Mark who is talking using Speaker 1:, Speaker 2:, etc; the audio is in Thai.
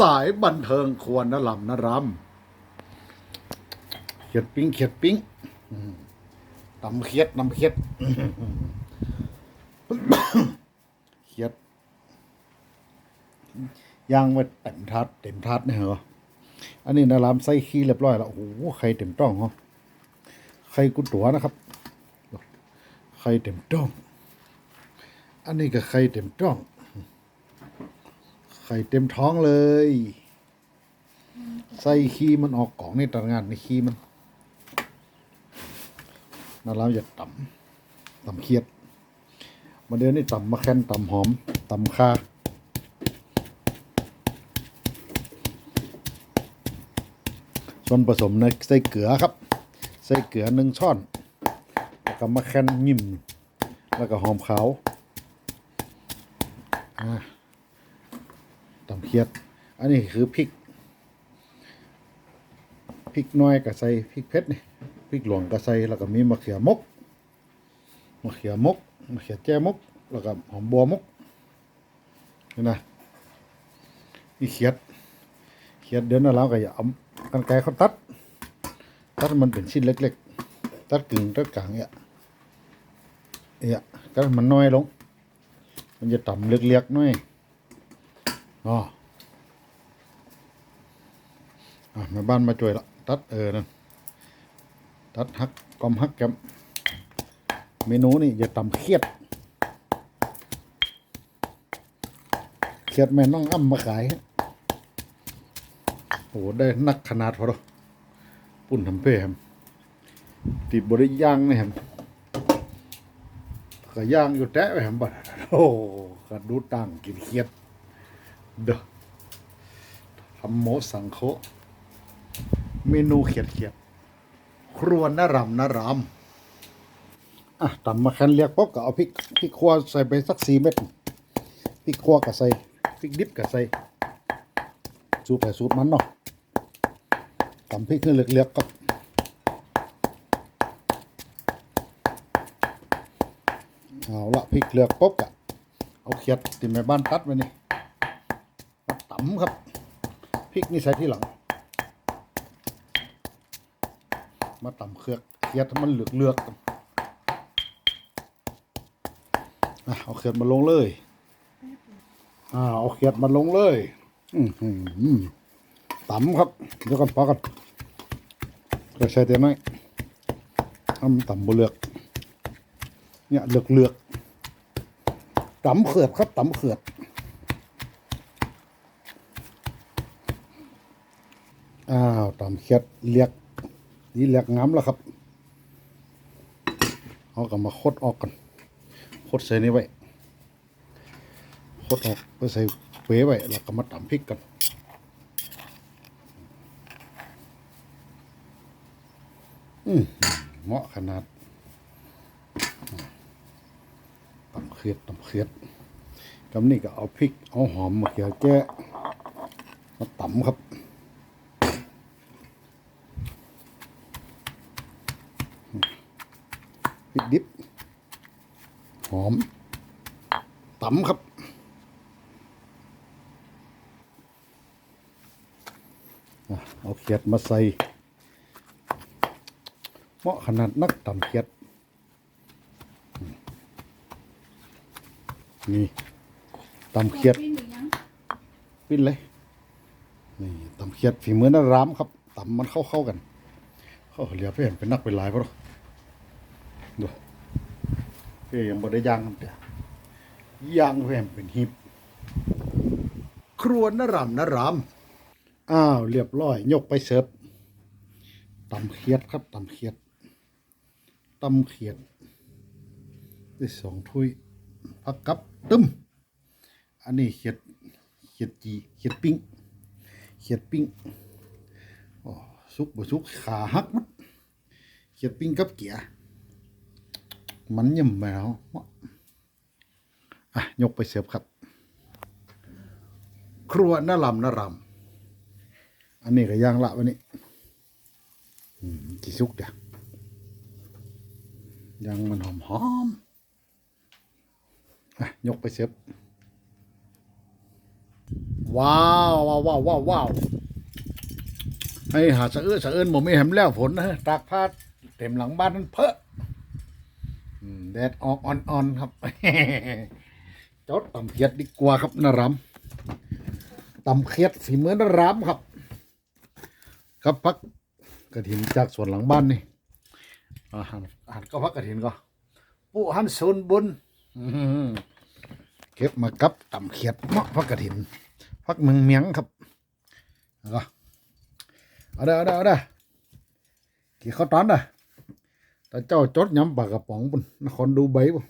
Speaker 1: สายบันเทิงควรนะลำนะรำเขียดปิ้งเขียดปิ้งตำเขียดตำเขียดเขียดย่างไว้เต็มทัดเต็มทัดเนี่ยเหรออันนี้นะรำใส่ขี้เรียบร้อยแล้วโอ้โหไข่เต็มต้องเหรอไข่กุตัวนะครับไข่เต็มต้อง อันนี้ก็ไข่เต็มต้อง ไข่เต็มท้องเลย ใส่ขี้มันออกกล่องในี่ตางานในขี้มันน่าเราจะต่ำต่ำเคียด มาเดี๋ยวนี้ต่ำมะแค้นต่ำหอมต่ำคาส่วนผสมในใส่เกลือครับ ใส่เกลือหนึ่งช้อนแล้วก็มะแคนยิ้มแล้วก็หอมขาวอ่า ตำเคียดอันนี้คือพริกพริกน้อยก็ใส่พริกเผ็ดนี่พริกหลวงก็ใส่แล้วก็มีมะเขือมกมะเขือมกมะเขือแจ้มก แล้วก็หอมบัวมกนี่นะนี่เขียด เขียดเดี๋ยวนั้นเราก็อย่าเอากันไกรเขาตัด ตัดมันเป็นชิ้นเล็ก ๆ ตัดกึ่งตัดกลางเนี่ยเนี่ยก็มันน้อยลง มันจะต่ำเล็กๆหน้อย อ๋ออะแม่บ้านมาช่วยละตัดเออนั่นตัดหักกอมหักแกมเมนูนี่อย่าตำเครียดเครียดแม่น้องอ้ำมาขายโอ้โหได้นักขนาดพอหรอปุ่นทำเพ่แฮมติดบริย่างนี่แฮมก็ย่างอยู่แตะไปแฮมบัดโอ้กระดูตังกินเครียด เดอทำโมสังโคเมนูเขียดเขียดครัวนารำนารำอะตำมาแคนเรียกปุ๊บก็เอาพริกพริกขัวใส่ไปสักสี่เม็ดพริกขัวก็ใส่พริกดิบก็ใส่สูตรไปสูตรมันเนาะตำพริกขึ้นเลือกๆก็เอาละพริกเลือกปุ๊บก็เอาเขียดที่แม่บ้านตัดไว้นี่ ตำครับพริกนี่ใส่ที่หลัง มาตำเครือกเคียดให้มันเหลือกเลือกเอาเขียดมาลงเลยอ่าเอาเขียดมาลงเลย อือหือตำครับเดี๋ยวกันพอกันก็ใส่เต็มไหมทำตำบุเลือกเนี่ยเลือกเลือกตำเขือดครับตำเขือด อ้าวตามเขียดเลียกนี่เลียกงามแล้วครับเอากลับมาคดออกกันคดใส่นี่ไว้คดออกไปใส่เปไว้แล้วก็มาตำพริกกันอืมเหมาะขนาดตำเขียดตำเขียดกำนี่ก็เอาพริกเอาหอมมาเขียวแก้มาตำครับ พริกดิบหอมตำครับอะเอาเขียดมาใส่เหมาะขนาดนักตำเขียด นี่ตำเขียด
Speaker 2: ปิ้งหรือยัง
Speaker 1: ปิ้นเลย นี่ตำเขียดฝีมือน้ารามครับตำมันเข้าเข้าๆกัน เข้าเหลียวเพื่อนเป็นนักเป็นหลายปะเนาะ ดูเพื่อนยังบ่ได้ย่างครับเดี๋ยวย่างเพื่อนเป็นหิบ ครัวนารำนารำอ้าวเรียบร้อย ยกไปเสิร์ฟตำเขียดครับตำเขียดตำเขียดได้สองถ้วยพักกับตึมอันนี้เขียดเขียดจีเขียดปิ้งเขียดปิ้งโอ้สุกบ่สุกขาหักมัดเขียดปิ้งกับเกียร์ มันยิ่มไปแล้วอะยกไปเสิร์ฟครับ ครัวน่าลำน่ารำอันนี้ก็ย่างละวันนี้กี่สุกเดี๋ยวย่างมันหอมหอมอะยกไปเสิร์ฟว้าวว้าวว้าวว้าววาวให้หาสะเอื้อสะเอื้นบ่มีแหมแล้วฝนนะตากผ้าเต็มหลังบ้านนั่นเพอะอืม แดดออกอ่อนๆครับจดตำเขียดดีกว่าครับนารำตำเขียดฝีมือนารำครับ ครับพักกระถินจากสวนหลังบ้านนี่อาหารอาหารก็พักกระถินก็ผู้หันศูนบุญเก็บมากับตำเขียดเมาะพักกระถินพักเมืองเมียงครับแล้วก็เอาเด้อเอาเด้อเอาเด้อกี่ข้าวตอนเด้อ แต่เจ้าจดย้ำปากกระป๋องปุ่นนครดูใบปุ่น